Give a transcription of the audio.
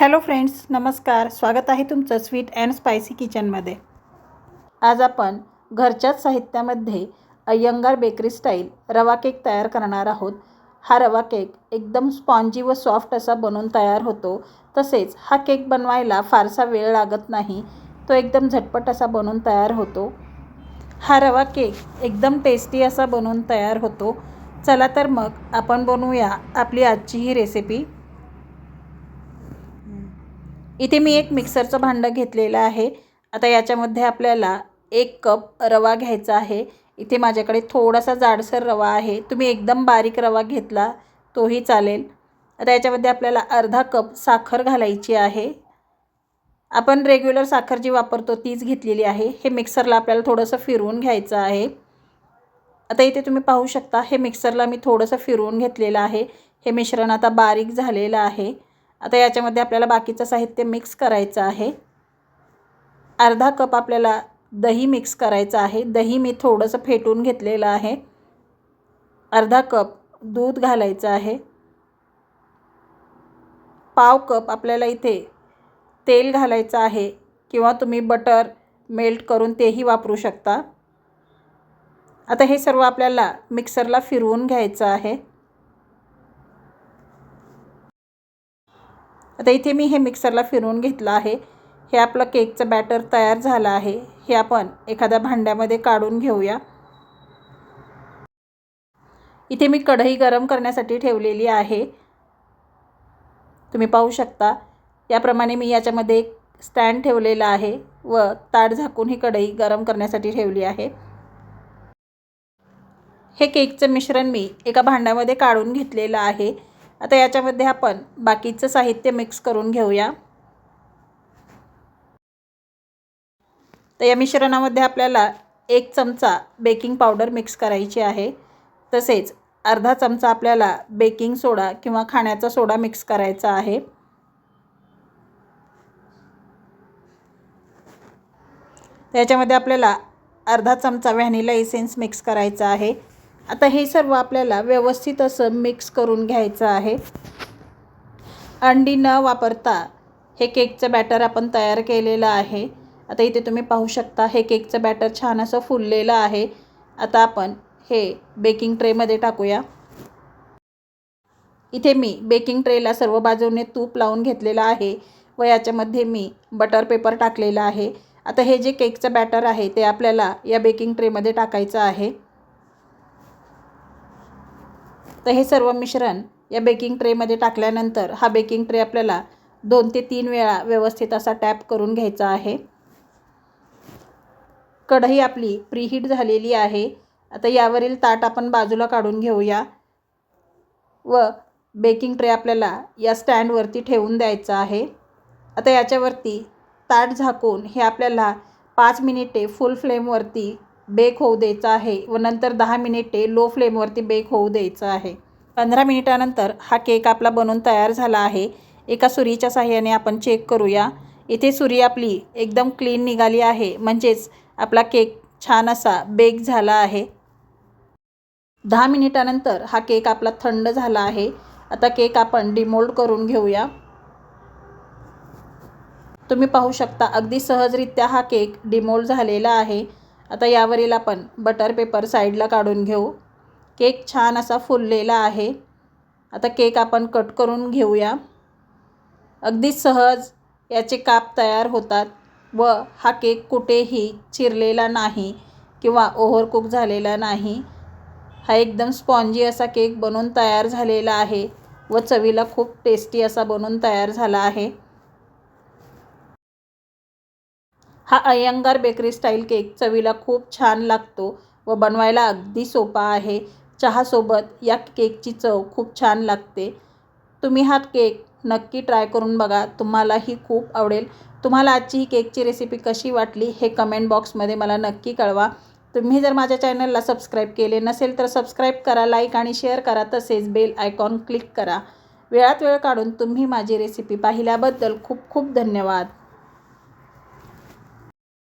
Hello friends नमस्कार. स्वागत आहे तुमचं स्वीट अँड स्पायसी किचनमध्ये. आज आपण घरच्याच साहित्यामध्ये अय्यंगार बेकरी स्टाईल रवा केक तयार करणार आहोत. हा रवा केक एकदम स्पॉन्जी व सॉफ्ट असा बनवून तयार होतो. तसेच हा केक बनवायला फारसा वेळ लागत नाही. तो एकदम झटपट असा बनवून तयार होतो. हा रवा केक एकदम टेस्टी असा बनवून तयार होतो. चला तर मग आपण बनवूया आपली आजची ही रेसिपी. इथे मी एक मिक्सरचं भांडं घेतलेलं आहे. आता याच्यामध्ये आपल्याला एक कप रवा घ्यायचा आहे. इथे माझ्याकडे थोडासा जाडसर रवा आहे. तुम्ही एकदम बारीक रवा घेतला तोही चालेल. आता याच्यामध्ये आपल्याला अर्धा कप साखर घालायची आहे. आपण रेग्युलर साखर जी वापरतो तीच घेतलेली आहे. हे मिक्सरला आपल्याला थोडंसं फिरवून घ्यायचं आहे. आता इथे तुम्ही पाहू शकता हे मिक्सरला मी थोडंसं फिरवून घेतलेलं आहे. हे मिश्रण आता बारीक झालेलं आहे. आता याच्यामध्ये आपल्याला बाकीचं साहित्य मिक्स करायचं आहे. अर्धा कप आपल्याला दही मिक्स करायचं आहे. दही मी थोडंसं फेटून घेतलेलं आहे. अर्धा कप दूध घालायचं आहे. पाव कप आपल्याला इथे तेल घालायचं आहे किंवा तुम्ही बटर मेल्ट करून तेही वापरू शकता. आता हे सर्व आपल्याला मिक्सरला फिरवून घ्यायचं आहे. आता इथे मी हे मिक्सरला फिरवून घेतलं आहे. हे आपलं केकचं बॅटर तयार झालं आहे. हे आपण एखाद्या भांड्यामध्ये काढून घेऊया. इथे मी कढई गरम करण्यासाठी ठेवलेली आहे. तुम्ही पाहू शकता. याप्रमाणे मी याच्यामध्ये एक स्टँड ठेवलेला आहे व ताट झाकून ही कढई गरम करण्यासाठी ठेवली आहे. हे केकचं मिश्रण मी एका भांड्यामध्ये काढून घेतलेलं आहे. आता याच्यामध्ये आपण बाकीचं साहित्य मिक्स करून घेऊया. तर या मिश्रणामध्ये आपल्याला एक चमचा बेकिंग पावडर मिक्स करायची आहे. तसेच अर्धा चमचा आपल्याला बेकिंग सोडा किंवा खाण्याचा सोडा मिक्स करायचा आहे. त्याच्यामध्ये आपल्याला अर्धा चमचा व्हॅनिला इसेन्स मिक्स करायचा आहे. आता हे सर्व आपल्याला व्यवस्थित असं मिक्स करून घ्यायचं आहे. अंडी न वापरता हे केकचं बॅटर आपण तयार केलेलं आहे. आता इथे तुम्ही पाहू शकता हे केकचं बॅटर छान असं फुललेलं आहे. आता आपण हे बेकिंग ट्रेमध्ये टाकूया. इथे मी बेकिंग ट्रेला सर्व बाजूने तूप लावून घेतलेलं आहे व याच्यामध्ये मी बटर पेपर टाकलेला आहे. आता हे जे केकचं बॅटर आहे ते आपल्याला या बेकिंग ट्रेमध्ये टाकायचं आहे. तर हे सर्व मिश्रण या बेकिंग ट्रेमध्ये टाकल्यानंतर हा बेकिंग ट्रे आपल्याला दोन ते तीन वेळा व्यवस्थित असा टॅप करून घ्यायचा आहे. कढई आपली प्रीहीट झालेली आहे. आता यावरील ताट आपण बाजूला काढून घेऊया व बेकिंग ट्रे आपल्याला या स्टँडवरती ठेवून द्यायचं आहे. आता याच्यावरती ताट झाकून हे आपल्याला पाच मिनिटे फुल फ्लेमवरती बेक होऊ द्यायचं आहे व नंतर दहा मिनिटे लो फ्लेमवरती बेक होऊ द्यायचं आहे. पंधरा मिनिटानंतर हा केक आपला बनवून तयार झाला आहे. एका सुरीच्या साह्याने आपण चेक करूया. इथे सुरी आपली एकदम क्लीन निघाली आहे. म्हणजेच आपला केक छान असा बेक झाला आहे. दहा मिनिटानंतर हा केक आपला थंड झाला आहे. आता केक आपण डिमोल्ड करून घेऊया. तुम्ही पाहू शकता अगदी सहजरित्या हा केक डिमोल्ड झालेला आहे. आता यावरील आपण बटर पेपर साईडला काढून घेऊ. केक छान असा फुललेला आहे. आता केक आपण कट करून घेऊया. अगदी सहज याचे काप तयार होतात व हा केक कुठेही चिरलेला नाही किंवा ओव्हरकुक झालेला नाही. हा एकदम स्पॉन्जी असा केक बनून तयार झालेला आहे व चवीला खूप टेस्टी असा बनून तयार झाला आहे. हा अय्यंगार बेकरी स्टाईल केक चवीला खूप छान लागतो व बनवायला अगदी सोपा आहे. चहासोबत या केकची चव खूप छान लागते. तुम्ही हा केक नक्की ट्राय करून बघा. तुम्हालाही खूप आवडेल. तुम्हाला आजची ही केकची रेसिपी कशी वाटली हे कमेंट बॉक्समध्ये मला नक्की कळवा. तुम्ही जर माझ्या चॅनलला सबस्क्राईब केले नसेल तर सबस्क्राईब करा लाईक आणि शेअर करा. तसेच बेल आयकॉन क्लिक करा. वेळात वेळ काढून तुम्ही माझी रेसिपी पाहिल्याबद्दल खूप खूप धन्यवाद.